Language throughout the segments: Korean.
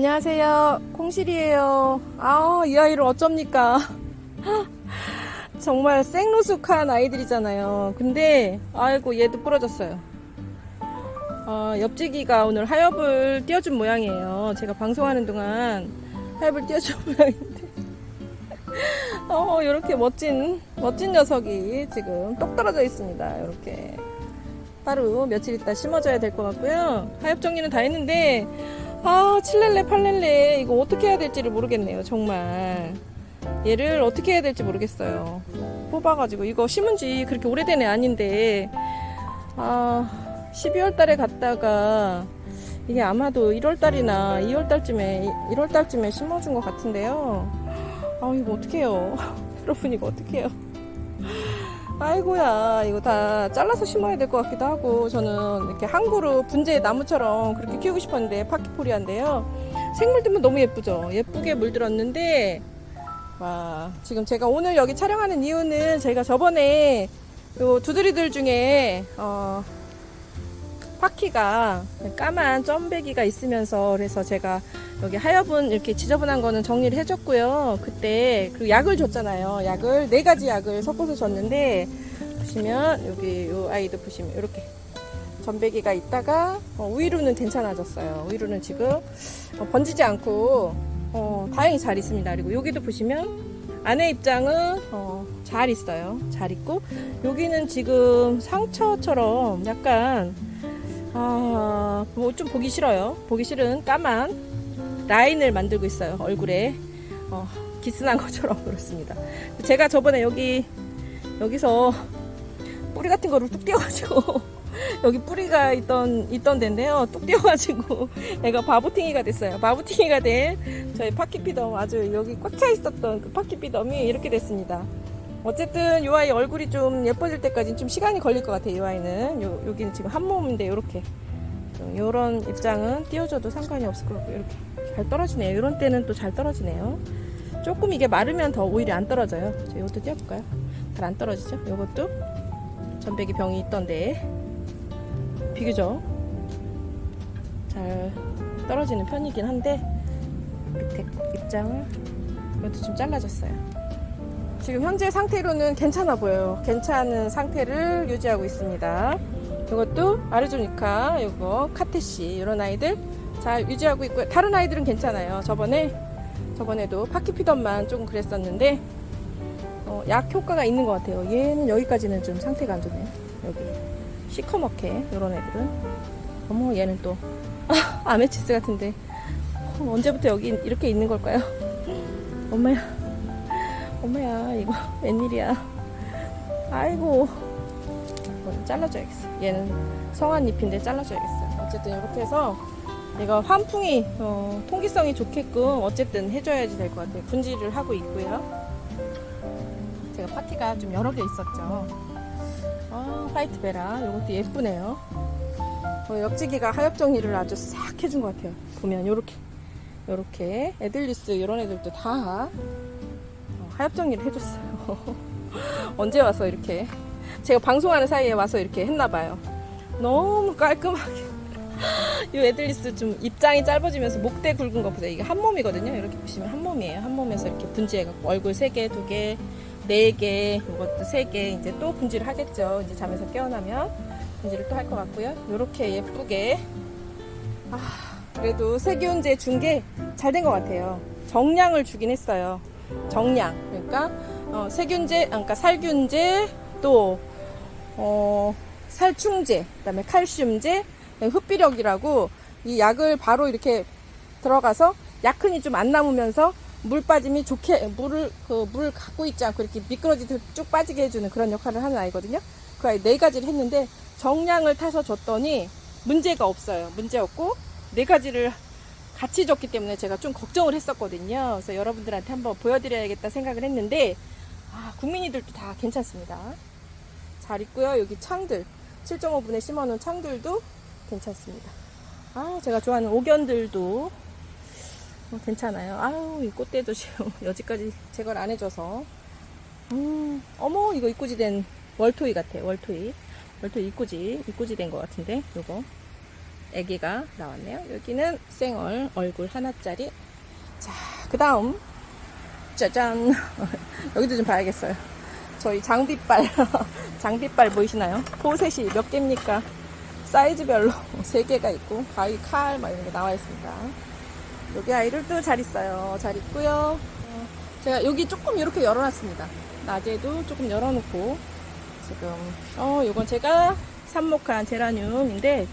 안녕하세요. 콩실이에요. 아, 이 아이를 어쩝니까? 정말 생노숙한 아이들이잖아요. 근데, 아이고, 얘도 부러졌어요. 어, 옆지기가 오늘 하엽을 띄워준 모양이에요. 제가 방송하는 동안 하엽을 띄워준 모양인데. 어, 이렇게 멋진, 멋진 녀석이 지금 똑 떨어져 있습니다. 이렇게. 따로 며칠 있다 심어줘야 될 것 같고요. 하엽 정리는 다 했는데, 아, 7렐레, 8렐레, 이거 어떻게 해야 될지를 모르겠네요, 정말. 얘를 어떻게 해야 될지 모르겠어요. 뽑아가지고, 이거 심은 지 그렇게 오래된 애 아닌데, 아, 12월 달에 갔다가, 이게 아마도 1월 달이나 2월 달쯤에, 1월 달쯤에 심어준 것 같은데요. 아, 이거 어떡해요. 여러분, 이거 어떡해요. 아이고야 이거 다 잘라서 심어야 될 것 같기도 하고 저는 이렇게 한 그루 분재 나무처럼 그렇게 키우고 싶었는데 파키포리아인데요. 생물 들면 너무 예쁘죠? 예쁘게 물들었는데 와 지금 제가 오늘 여기 촬영하는 이유는 제가 저번에 요 두드리들 중에 어 파키가 까만 점배기가 있으면서 그래서 제가 여기 하여분 이렇게 지저분한 거는 정리를 해줬고요. 그때 그 약을 줬잖아요. 약을 네 가지 약을 섞어서 줬는데 보시면 여기 요 아이도 보시면 이렇게 점배기가 있다가 어, 우이루는 괜찮아졌어요. 우이루는 지금 어, 번지지 않고 어, 다행히 잘 있습니다. 그리고 여기도 보시면 안에 입장은 어, 잘 있어요. 잘 있고 여기는 지금 상처처럼 약간 아, 뭐 좀 보기 싫어요. 보기 싫은 까만 라인을 만들고 있어요. 얼굴에. 어, 기스난 것처럼 그렇습니다. 제가 저번에 여기, 여기서 뿌리 같은 거를 뚝 띄워가지고, 여기 뿌리가 있던, 있던 데인데요. 뚝 띄워가지고, 애가 바보팅이가 됐어요. 바보팅이가 된 저희 파키피덤, 아주 여기 꽉 차 있었던 그 파키피덤이 이렇게 됐습니다. 어쨌든 이 아이 얼굴이 좀 예뻐질 때까지 좀 시간이 걸릴 것 같아요. 이 아이는 요, 여기는 지금 한 몸인데 이렇게 이런 입장은 띄워줘도 상관이 없을 것 같고 이렇게 잘 떨어지네요. 이런 때는 또 잘 떨어지네요. 조금 이게 마르면 더 오히려 안 떨어져요. 저 이것도 띄워볼까요? 잘 안 떨어지죠? 이것도 전배기 병이 있던데 비교적 잘 떨어지는 편이긴 한데 밑에 입장을 이것도 좀 잘라졌어요. 지금 현재 상태로는 괜찮아 보여요. 괜찮은 상태를 유지하고 있습니다. 이것도 아르조니카, 이거 카테시 이런 아이들 잘 유지하고 있고요. 다른 아이들은 괜찮아요. 저번에 저번에도 파키피덤만 조금 그랬었는데 어, 약 효과가 있는 것 같아요. 얘는 여기까지는 좀 상태가 안 좋네요. 여기 시커멓게 이런 애들은 어머 얘는 또 아, 아메치스 같은데 어, 언제부터 여기 이렇게 있는 걸까요? 엄마야. 엄마야 이거 웬일이야? 아이고. 이건 잘라줘야겠어. 얘는 성한 잎인데 잘라줘야겠어요 어쨌든 이렇게 해서 얘가 환풍이 어, 통기성이 좋게끔 어쨌든 해줘야지 될 것 같아요. 분질을 하고 있고요. 제가 파티가 좀 여러 개 있었죠. 아 화이트 베라. 이것도 예쁘네요. 어, 옆지기가 하엽 정리를 아주 싹 해준 것 같아요. 보면 요렇게 에들리스 이런 애들도 다 하엽 정리를 해줬어요. 언제 와서 이렇게 제가 방송하는 사이에 와서 이렇게 했나봐요. 너무 깔끔하게. 이 애들리스 좀 입장이 짧아지면서 목대 굵은 거 보세요. 이게 한 몸이거든요. 이렇게 보시면 한 몸이에요. 한 몸에서 이렇게 분지해갖고 얼굴 3개, 2개, 4개, 이것도 3개 이제 또 분지를 하겠죠. 이제 잠에서 깨어나면 분지를 또 할 것 같고요. 이렇게 예쁘게 아 그래도 세균제 준 게 잘 된 것 같아요. 정량을 주긴 했어요. 정량 그러니까 어, 세균제 그러니까 살균제 또 어, 살충제 그다음에 칼슘제 흡비력이라고 이 약을 바로 이렇게 들어가서 약흔이 좀 안 남으면서 물 빠짐이 좋게 물을 그 물 갖고 있지 않고 이렇게 미끄러지듯 쭉 빠지게 해주는 그런 역할을 하는 아이거든요. 그 아이 네 가지를 했는데 정량을 타서 줬더니 문제가 없어요. 문제 없고 네 가지를 같이 줬기 때문에 제가 좀 걱정을 했었거든요. 그래서 여러분들한테 한번 보여드려야겠다 생각을 했는데 아, 국민이들도 다 괜찮습니다. 잘 있고요. 여기 창들 7.5분에 심어놓은 창들도 괜찮습니다. 아 제가 좋아하는 옥연들도 어, 괜찮아요. 아유 이 꽃대도 지금 여지까지 제거를 안 해줘서 음 어머 이거 입구지 된 월토이 같아. 월토이 월토이 입구지 입구지 된 것 같은데 요거 아기가 나왔네요. 여기는 생얼 얼굴 하나짜리. 자, 그 다음 짜잔 여기도 좀 봐야겠어요. 저희 장비빨 장비빨 보이시나요? 포셋이 몇 개입니까? 사이즈별로 세 개가 있고 가위 칼 막 이런 게 나와 있습니다. 여기 아이들도 잘 있어요. 잘 있고요. 어, 제가 여기 조금 이렇게 열어놨습니다. 낮에도 조금 열어놓고 지금 어 이건 제가 삽목한 제라늄인데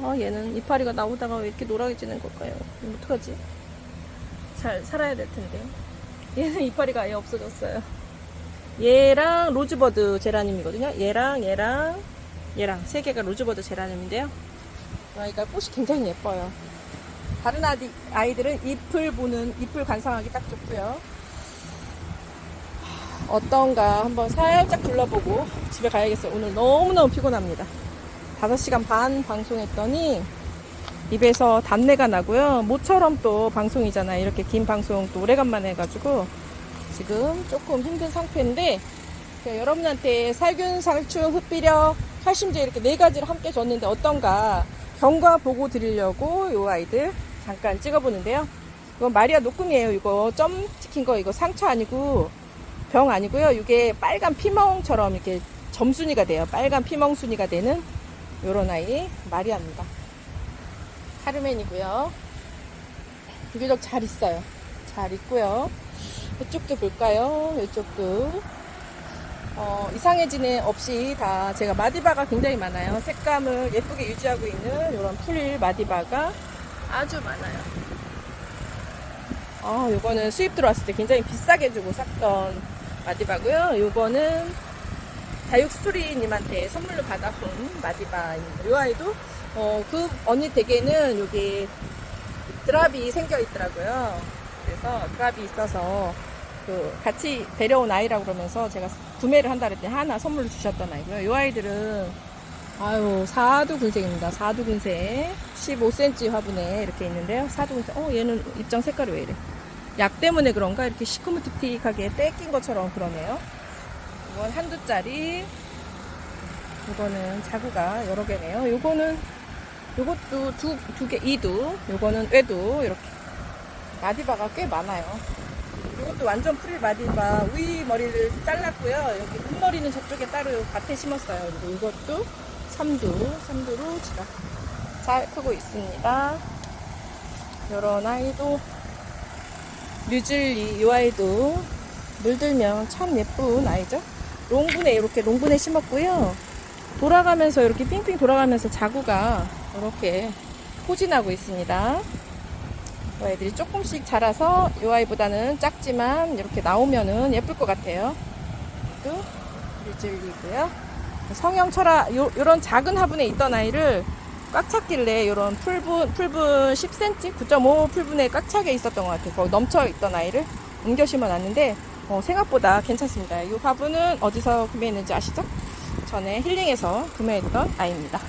어, 얘는 이파리가 나오다가 왜 이렇게 노랗게 지는 걸까요? 이거 어떡하지? 잘 살아야 될 텐데 얘는 이파리가 아예 없어졌어요. 얘랑 로즈버드 제라늄이거든요. 얘랑 얘랑 얘랑 세 개가 로즈버드 제라늄인데요. 아이가 꽃이 굉장히 예뻐요. 다른 아이, 아이들은 잎을 보는 잎을 관상하기 딱 좋고요. 어떤가 한번 살짝 둘러보고 집에 가야겠어요. 오늘 너무너무 피곤합니다. 5시간 반 방송했더니 입에서 단내가 나고요. 모처럼 또 방송이잖아요. 이렇게 긴 방송 또 오래간만에 해가지고 지금 조금 힘든 상태인데 제가 여러분한테 살균, 살충, 흡비력, 칼슘제 이렇게 네 가지를 함께 줬는데 어떤가 경과 보고 드리려고 이 아이들 잠깐 찍어보는데요. 이건 마리아 노꿈이에요. 이거 점 찍힌 거 이거 상처 아니고 병 아니고요. 이게 빨간 피멍처럼 이렇게 점순이가 돼요. 빨간 피멍순이가 되는 요런 아이 마리아입니다. 카르멘이고요. 비교적 잘 있어요. 잘 있고요. 이쪽도 볼까요? 이쪽도 어, 이상해지는 없이 다 제가 마디바가 굉장히 많아요. 색감을 예쁘게 유지하고 있는 이런 풀 마디바가 아주 많아요. 어, 요거는 수입 들어왔을 때 굉장히 비싸게 주고 샀던 마디바고요. 요거는 다육스토리님한테 선물로 받아본 마디바입니다. 요 아이도 어, 그 언니 댁에는 여기 드랍이 생겨 있더라고요. 그래서 드랍이 있어서 그 같이 데려온 아이라고 그러면서 제가 구매를 한다 그랬더니 하나 선물로 주셨던 아이고요. 이 아이들은 아유 사두군생입니다. 사두군생 15cm 화분에 이렇게 있는데요. 사두군생. 어 얘는 입장 색깔이 왜 이래? 약 때문에 그런가 이렇게 시커멓틱하게 떼낀 것처럼 그러네요. 이건 한두 짜리. 이거는 자구가 여러 개네요. 요거는 요것도 두 두 개 이두. 요거는 외두 이렇게 마디바가 꽤 많아요. 이것도 완전 풀 마디바 위 머리를 잘랐고요. 여기 끝머리는 저쪽에 따로 밭에 심었어요. 그리고 이것도 삼두, 삼두로 제가 잘 크고 있습니다. 요런 아이도 뉴즐리 이 아이도 물들면 참 예쁜 아이죠. 롱분에 이렇게 롱분에 심었고요. 돌아가면서 이렇게 삥삥 돌아가면서 자구가 이렇게 포진하고 있습니다. 이 아이들이 조금씩 자라서 이 아이보다는 작지만 이렇게 나오면은 예쁠 것 같아요. 또 리즐리고요. 성형 철화 요, 요런 작은 화분에 있던 아이를 꽉 찼길래 요런 풀분 풀분 10cm 9.5 풀분에 꽉 차게 있었던 것 같아요. 거기 넘쳐 있던 아이를 옮겨 심어놨는데 어, 생각보다 괜찮습니다. 이 화분은 어디서 구매했는지 아시죠? 전에 힐링에서 구매했던 아이입니다.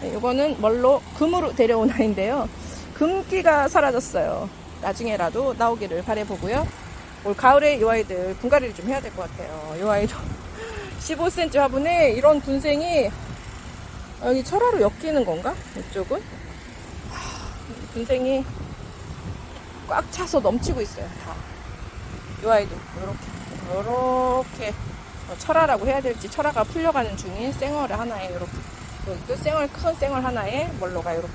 네, 요거는 멀로 금으로 데려온 아이인데요. 금기가 사라졌어요. 나중에라도 나오기를 바래보고요. 올 가을에 이 아이들 분갈이를 좀 해야 될 것 같아요. 이 아이도 15cm 화분에 이런 분생이 여기 철화로 엮이는 건가? 이쪽은? 하, 분생이 꽉 차서 넘치고 있어요. 다. 이 아이도 이렇게 이렇게 철화라고 해야 될지 철화가 풀려가는 중인 생얼 하나에 이렇게 여기도 생얼 큰 생얼 하나에 멀로가 이렇게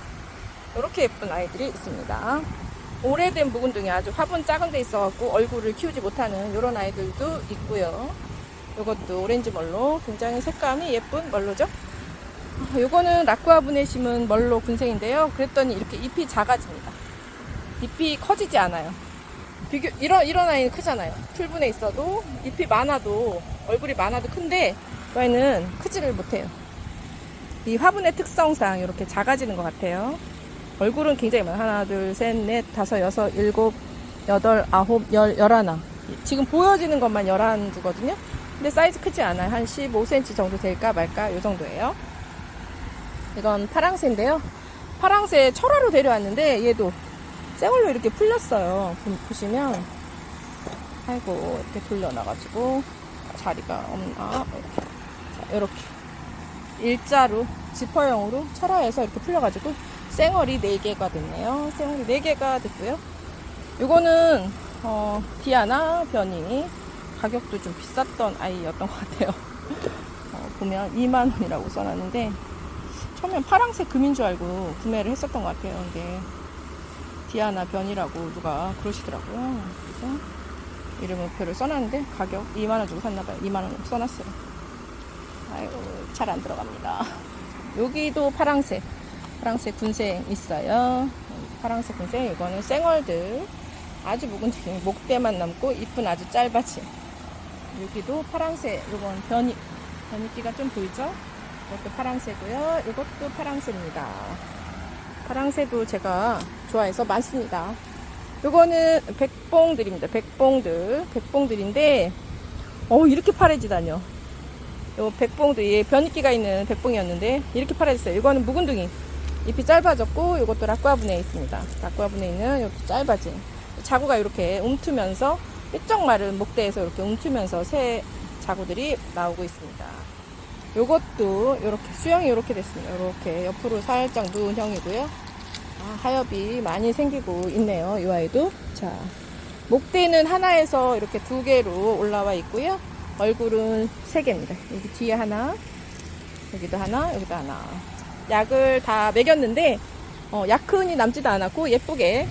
이렇게 예쁜 아이들이 있습니다. 오래된 묵은둥이 아주 화분 작은 데 있어갖고 얼굴을 키우지 못하는 이런 아이들도 있고요. 이것도 오렌지 멀로 굉장히 색감이 예쁜 멀로죠. 이거는 라쿠 화분에 심은 멀로 군생인데요. 그랬더니 이렇게 잎이 작아집니다. 잎이 커지지 않아요. 비교 이런 이런 아이는 크잖아요. 풀분에 있어도 잎이 많아도 얼굴이 많아도 큰데 이 아이는 크지를 못해요. 이 화분의 특성상 이렇게 작아지는 것 같아요. 얼굴은 굉장히 많아요. 하나, 둘, 셋, 넷, 다섯, 여섯, 일곱, 여덟, 아홉, 열, 열하나. 지금 보여지는 것만 열한 두거든요. 근데 사이즈 크지 않아요. 한 15cm 정도 될까 말까 요 정도예요. 이건 파랑새인데요. 파랑새 철화로 데려왔는데 얘도 생얼로 이렇게 풀렸어요. 보- 보시면 아이고 이렇게 돌려놔가지고 자리가 없나 이렇게 자, 이렇게 일자로 지퍼형으로 철화해서 이렇게 풀려가지고 쌩얼이 4개가 됐네요. 쌩얼이 4개가 됐고요. 요거는 어, 디아나 변이 가격도 좀 비쌌던 아이였던 것 같아요. 어, 보면 2만 원이라고 써놨는데 처음엔 파랑색 금인 줄 알고 구매를 했었던 것 같아요. 근데 디아나 변이라고 누가 그러시더라고요. 그래서 이름표를 써놨는데 가격 2만 원 주고 샀나봐요. 2만 원 써놨어요. 아이고 잘 안 들어갑니다. 여기도 파랑색 파랑색 군생 있어요. 파랑색 군생 이거는 쌩얼들 아주 묵은지 목대만 남고 잎은 아주 짧아지. 여기도 파랑색 이건 변이 변이끼가 좀 보이죠? 이것도 파랑새고요. 이것도 파랑새입니다. 파랑새도 제가 좋아해서 많습니다. 요거는 백봉들입니다. 백봉들. 백봉들인데, 어 이렇게 파래지다뇨. 요 백봉들, 얘 변이끼가 있는 백봉이었는데, 이렇게 파래졌어요. 이거는 묵은둥이. 잎이 짧아졌고, 요것도 락과분에 있습니다. 락과분에 있는 이렇게 짧아진. 자구가 이렇게 움트면서, 삐쩍 마른 목대에서 이렇게 움트면서 새 자구들이 나오고 있습니다. 요것도 이렇게 수영이 이렇게 됐습니다. 이렇게 옆으로 살짝 누운 형이고요. 아, 하엽이 많이 생기고 있네요. 이 아이도. 자, 목대는 하나에서 이렇게 두 개로 올라와 있고요. 얼굴은 세 개입니다. 여기 뒤에 하나, 여기도 하나, 여기도 하나. 약을 다 먹였는데 어, 약흔이 남지도 않았고 예쁘게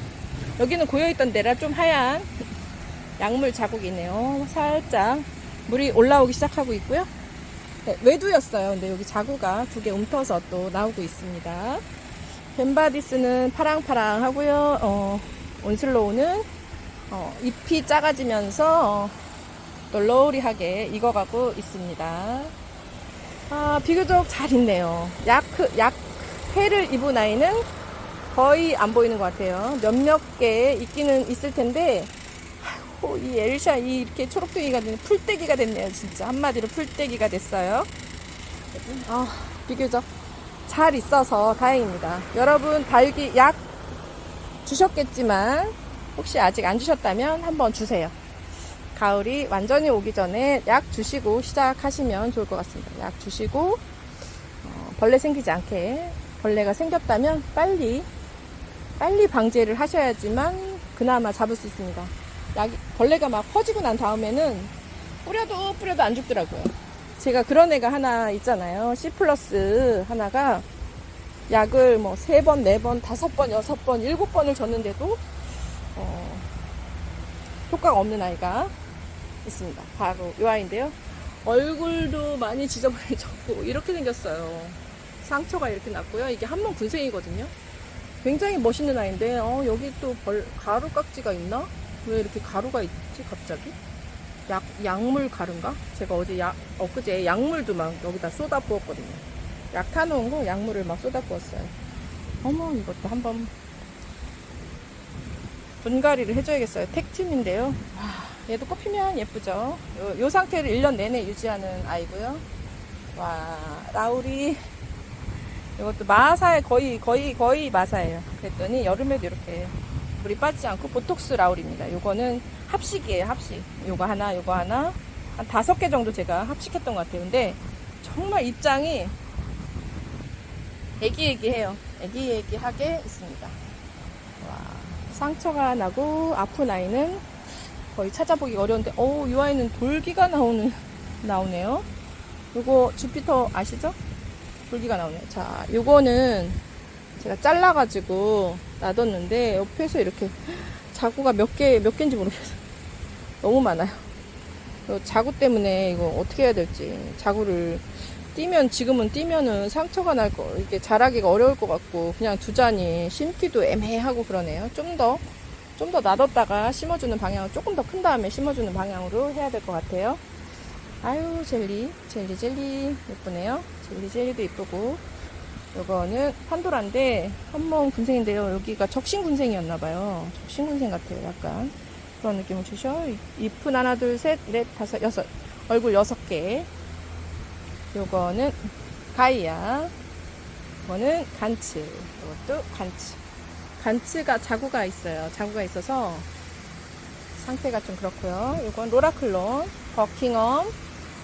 여기는 고여있던 데라 좀 하얀 약물 자국이 있네요. 살짝 물이 올라오기 시작하고 있고요. 네, 외두였어요. 근데 여기 자구가 두 개 움터서 또 나오고 있습니다. 벤바디스는 파랑파랑 하고요. 어, 온슬로우는 어, 잎이 작아지면서 어, 널러리하게 익어가고 있습니다. 아, 비교적 잘 있네요. 약, 약, 회를 입은 아이는 거의 안 보이는 것 같아요. 몇몇 개 있기는 있을 텐데, 아이고, 이 엘샤, 이 이렇게 초록둥이가 된, 풀떼기가 됐네요. 진짜. 한마디로 풀떼기가 됐어요. 아, 비교적 잘 있어서 다행입니다. 여러분, 달기 약 주셨겠지만, 혹시 아직 안 주셨다면 한번 주세요. 가을이 완전히 오기 전에 약 주시고 시작하시면 좋을 것 같습니다. 약 주시고, 어, 벌레 생기지 않게, 벌레가 생겼다면 빨리, 빨리 방제를 하셔야지만 그나마 잡을 수 있습니다. 약, 벌레가 막 퍼지고 난 다음에는 뿌려도 뿌려도 안 죽더라고요. 제가 그런 애가 하나 있잖아요. C 플러스 하나가 약을 뭐 세 번, 네 번, 다섯 번, 여섯 번, 일곱 번을 줬는데도 어, 효과가 없는 아이가 있습니다. 바로 이 아이인데요. 얼굴도 많이 지저분해졌고 이렇게 생겼어요. 상처가 이렇게 났고요. 이게 한 번 군생이거든요. 굉장히 멋있는 아이인데 어, 여기 또 벌, 가루 깍지가 있나? 왜 이렇게 가루가 있지 갑자기? 약, 약물 가루인가? 제가 어제 약, 엊그제 약물도 막 여기다 쏟아 부었거든요. 약 타놓은 거 약물을 막 쏟아 부었어요. 어머, 이것도 한번 분갈이를 해줘야겠어요. 택팀인데요. 와, 얘도 꽃피면 예쁘죠? 요, 요 상태를 1년 내내 유지하는 아이고요. 와, 라울이 이것도 마사에 거의, 거의, 거의 마사예요. 그랬더니 여름에도 이렇게 물이 빠지지 않고 보톡스 라울입니다. 요거는 합식이에요, 합식. 요거 하나, 요거 하나. 한 다섯 개 정도 제가 합식했던 것 같아요. 근데 정말 입장이 애기애기해요. 애기애기하게 있습니다. 와, 상처가 나고 아픈 아이는 거의 찾아보기 어려운데, 어, 이 아이는 돌기가 나오는, 나오네요. 요거 주피터 아시죠? 돌기가 나오네요. 자, 요거는 제가 잘라가지고 놔뒀는데 옆에서 이렇게 자구가 몇 개, 몇 개인지 모르겠어요. 너무 많아요. 요 자구 때문에 이거 어떻게 해야 될지. 자구를 띄면, 지금은 띄면은 상처가 날 거, 이게 자라기가 어려울 것 같고, 그냥 두자니 심기도 애매하고 그러네요. 좀 더, 좀 더 놔뒀다가 심어주는 방향을 조금 더 큰 다음에 심어주는 방향으로 해야 될 것 같아요. 아유, 젤리, 젤리, 젤리. 예쁘네요. 젤리, 젤리도 예쁘고. 요거는 판도라인데 한번 군생인데요. 여기가 적신 군생이었나봐요. 적신 군생 같아요. 약간 그런 느낌을 주셔. 잎은 하나, 둘, 셋, 넷, 다섯, 여섯. 얼굴 여섯 개. 요거는 가이아. 이거는 간츠. 이것도 간츠. 간츠가 자구가 있어요. 자구가 있어서 상태가 좀 그렇고요. 이건 로라클론, 버킹엄,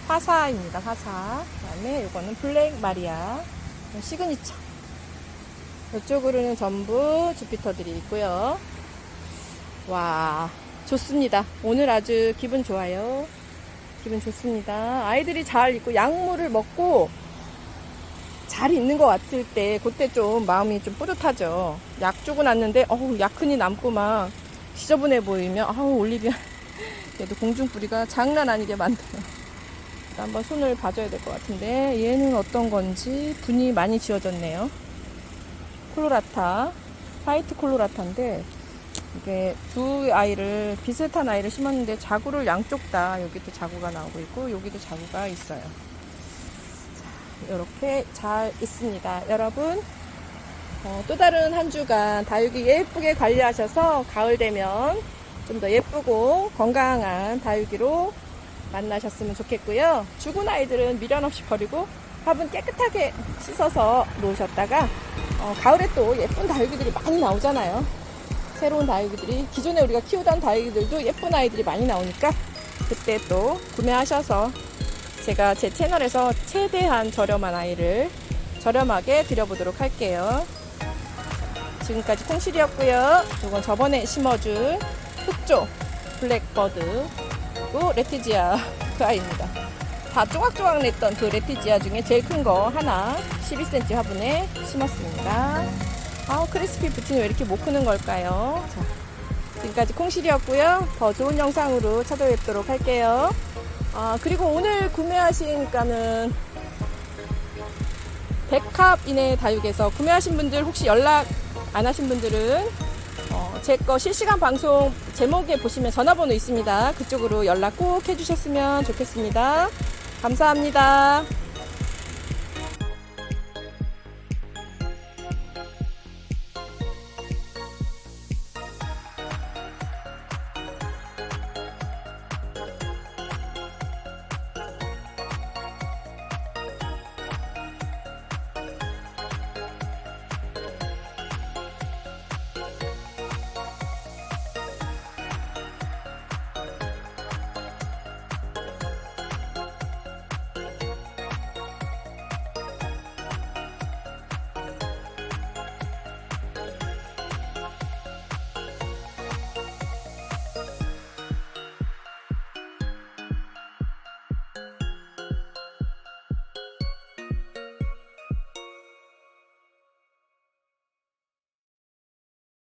화사입니다. 화사. 그다음에 이거는 블랙 마리아 시그니처. 이쪽으로는 전부 주피터들이 있고요. 와 좋습니다. 오늘 아주 기분 좋아요. 기분 좋습니다. 아이들이 잘 있고 약물을 먹고 잘 있는 것 같을 때 그때 좀 마음이 좀 뿌듯하죠. 약 주고 났는데 어우 약흔이 남고 막 지저분해 보이면 아우 올리비아 얘도 공중뿌리가 장난 아니게 많대요. 한번 손을 봐줘야 될 것 같은데 얘는 어떤 건지 분이 많이 지어졌네요. 콜로라타 화이트 콜로라타인데 이게 두 아이를 비슷한 아이를 심었는데 자구를 양쪽 다 여기도 자구가 나오고 있고 여기도 자구가 있어요. 이렇게 잘 있습니다. 여러분 어, 또 다른 한 주간 다육이 예쁘게 관리하셔서 가을 되면 좀 더 예쁘고 건강한 다육이로 만나셨으면 좋겠고요. 죽은 아이들은 미련 없이 버리고 화분 깨끗하게 씻어서 놓으셨다가 어, 가을에 또 예쁜 다육이들이 많이 나오잖아요. 새로운 다육이들이 기존에 우리가 키우던 다육이들도 예쁜 아이들이 많이 나오니까 그때 또 구매하셔서 제가 제 채널에서 최대한 저렴한 아이를 저렴하게 드려보도록 할게요. 지금까지 콩실이었고요. 이건 저번에 심어준 흑조 블랙버드 그리고 레티지아 그 아이입니다. 다 쪼각쪼각 냈던 그 레티지아 중에 제일 큰 거 하나 12cm 화분에 심었습니다. 아 크리스피 부티는 왜 이렇게 못 크는 걸까요? 자, 지금까지 콩실이었고요. 더 좋은 영상으로 찾아뵙도록 할게요. 아, 그리고 오늘 구매하신 가는 백합 이내 다육에서 구매하신 분들 혹시 연락 안 하신 분들은 어, 제 거 실시간 방송 제목에 보시면 전화번호 있습니다. 그쪽으로 연락 꼭 해주셨으면 좋겠습니다. 감사합니다.